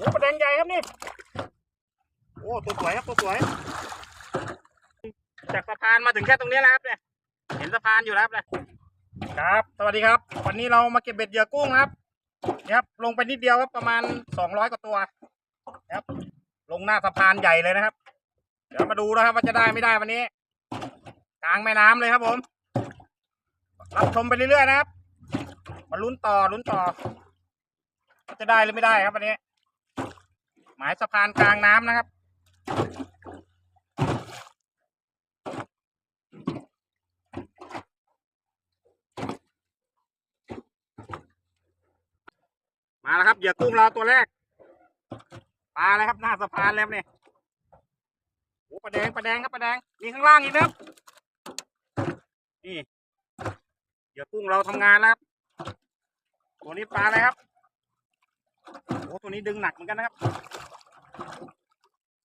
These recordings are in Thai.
โอ้ประแดงใหญ่ครับนี่ โอ้ตัวสวยครับตัวสวย จากสะพานมาถึงแค่ตรงนี้แล้วครับเนี่ย เห็นสะพานอยู่แล้วครับเนี่ยครับ สวัสดีครับ วันนี้เรามาเก็บเบ็ดเหยื่อกุ้งครับนี่ครับ ลงไปนิดเดียวครับประมาณสองร้อยกว่าตัวนะครับ ลงหน้าสะพานใหญ่เลยนะครับ เดี๋ยวมาดูนะครับว่าจะได้ไม่ได้วันนี้กลางแม่น้ำเลยครับผม รับชมไปเรื่อยๆนะครับ มาลุ้นต่อลุ้นต่อ จะได้หรือไม่ได้ครับวันนี้ หมายสะพานกลางน้ำนะครับ มาแล้วครับเหยื่อกุ้งเราตัวแรกปลาอะไรครับหน้าสะพานแล้วเนี่ยโอ้ปลาแดงปลาแดงครับปลาแดงมีข้างล่างอีกนะครับนี่เหยื่อกุ้งเราทำงานแล้วครับตัวนี้ปลาอะไรครับโอ้ตัวนี้ดึงหนักเหมือนกันนะครับ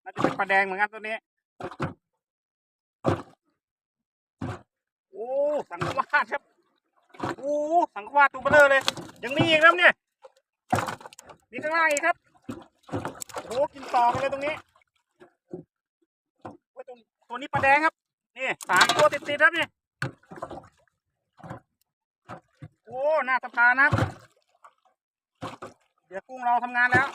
น่าจะเป็นปลาแดงเหมือนกันตัวนี้ โอ้ สังวาดครับ โอ้ สังวาดตัวเบลอเลย ยังมีอีกครับเนี่ย มีข้างล่างอีกครับ โอ้กินต่อกันเลยตรงนี้ตัวตัวนี้ปลาแดงครับ นี่สามตัวติดๆครับนี่ โอ้ หน้าสะพานครับ เดี๋ยวกุ้งเราทำงานแล้ว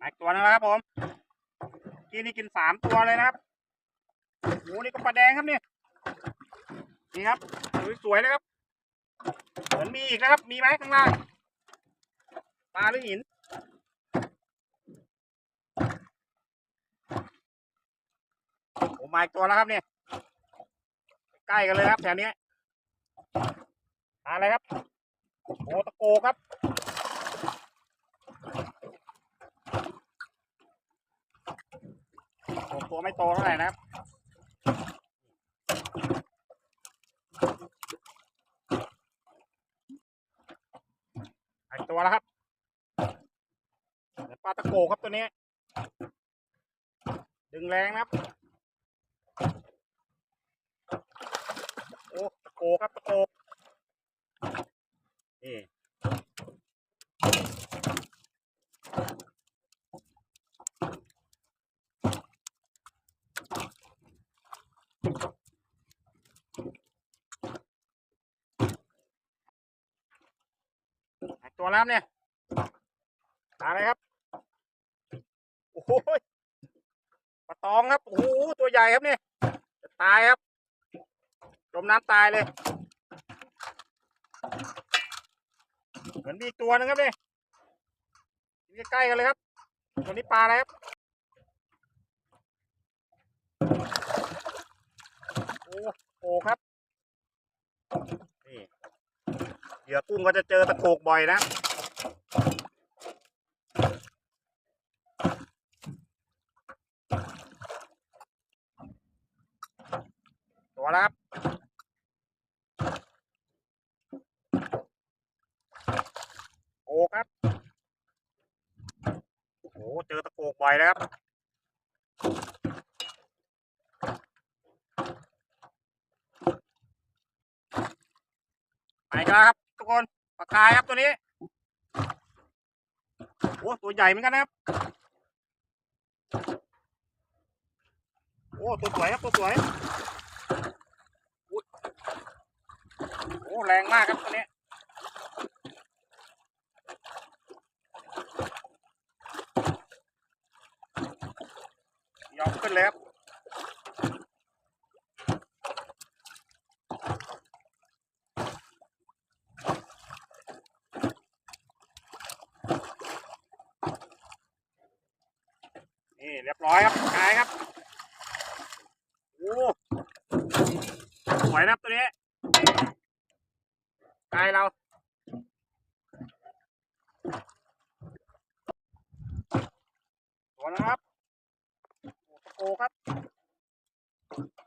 มาอีกตัวนึงแล้วครับผมกินนี่กินสามตัวเลยนะครับโอ้นี่ก็ปลาแดงครับเนี่ยนี่ครับสวยๆเลยครับเหมือนมีอีกนะครับ มีไหมข้างล่างปลาหรือหินโอ้มาอีกตัวแล้วครับเนี่ยใกล้กันเลยครับแถวนี้ปลาอะไรครับโอ้ตะโกครับ โอ้ตัวไม่โตเท่าไหร่นะครับอีกตัวแล้วครับปลาตะโกครับตัวนี้ ดึงแรงนะครับ โอ้ตะโกครับตะโกนี่ ตัวแล้วครับเนี่ยปลาอะไรครับ โอ้ยปลาตองครับโอ้โหตัวใหญ่ครับเนี่ยจะตายครับจมน้ำตายเลย เหมือนมีอีกตัวหนึงครับเนี่ยนี่ใกล้ๆกันเลยครับตัวนี้ปลาอะไรครับโอ้โหครับ เหยื่อกุ้งก็จะเจอตะโกกบ่อยนะตัวแล้วครับโอ้ครับโอ้เจอตะโกกบ่อยแล้วครับไปกันครับ คนปลาคายครับตัวนี้โอ้ตัวใหญ่เหมือนกันนะครับโอ้ตัวสวยครับตัวสวยอุ๊ยโอ้แรงมากครับตัวนี้ ยอมขึ้นเลยครับ นี่เร้อยครับกายครับโอ้สวยนะครับตัวนี้กายเราตัวนะครับโอ้โครับ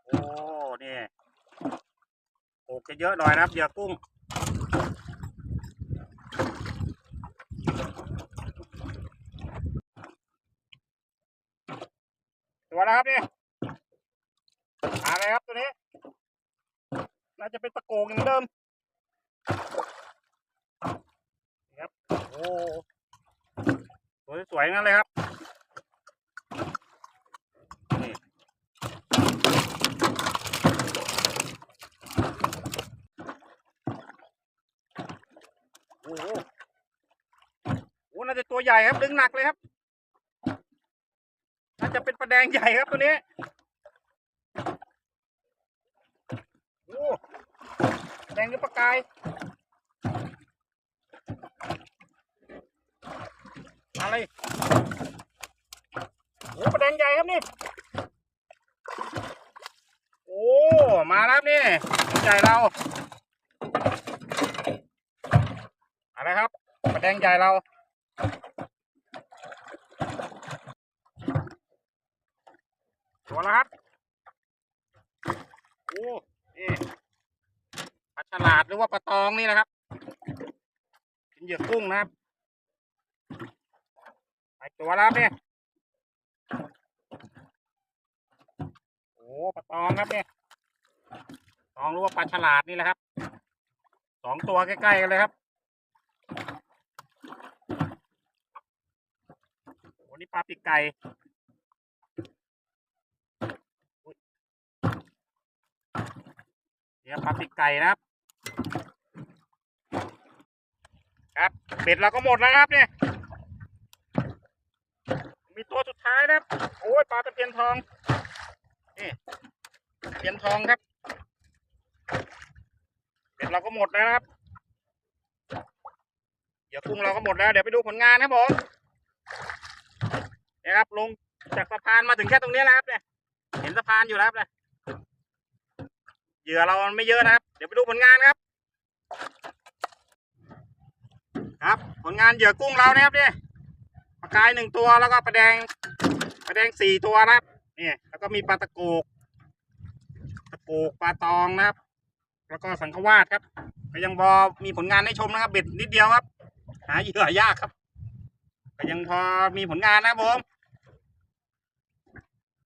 โอ้ นี่โอ้จะเยอะหน่อยนะครับเหยื่อกุ้ง ตัวนะครับนี่อะไรครับตัวนี้ น่าจะเป็นตะโกงเหมือนเดิมตัวสวยๆทั้งนั้นเลยครับนี่โอ้โหโอ้น่าจะตัวใหญ่ครับ ดึงหนักเลยครับ น่าจะเป็นปลาแดงใหญ่ครับตัวนี้โอ้แดงหรือปลากายอะไรโอ้ปลาแดงใหญ่ครับนี่ โอ้ มาแล้วนี่ใหญ่เราอะไรครับปลาแดงใหญ่เรา ตัวแล้วครับ โอ้นี่ปลาฉลาดหรือว่าปลาตองนี่นะครับกินเหยื่อกุ้งนะครับไปตัวแล้วครเนี่ยโอ้ปลาตองครับเนี่ยตองหรือว่าปลาฉลาดนี่แหละครับสองตัวใกล้ๆกันเลยครับโอ้นี่ปลาปีกไก่ เนี่ยปลาปีกไก่นะครับ ครับเบ็ดเราก็หมดแล้วครับเนี่ย มีตัวสุดท้ายนะครับโอ้ยปลาตะเพียนทองนี่ตะเพียนทองครับเบ็ดเราก็หมดแล้วครับเหยื่อกุ้งเราก็หมดแล้วเดี๋ยวไปดูผลงานครับผมเนี่ยครับลงจากสะพานมาถึงแค่ตรงนี้แล้วครับเนี่ยเห็นสะพานอยู่แล้วครับเนี่ย เหยื่อเราไม่เยอะนะครับ เดี๋ยวไปดูผลงานครับ ครับ ผลงานเหยื่อกุ้งเรานะครับเนี่ยปลากายหนึ่งตัวแล้วก็ปลาแดงปลาแดงสี่ตัวนะครับนี่แล้วก็มีปลาตะโกกตะโกกปลาตองนะครับ แล้วก็สังขวาดครับก็ยังพอมีผลงานให้ชมนะครับเบ็ดนิดเดียวครับ หาเหยื่อยากครับก็ยังพอมีผลงานนะครับผม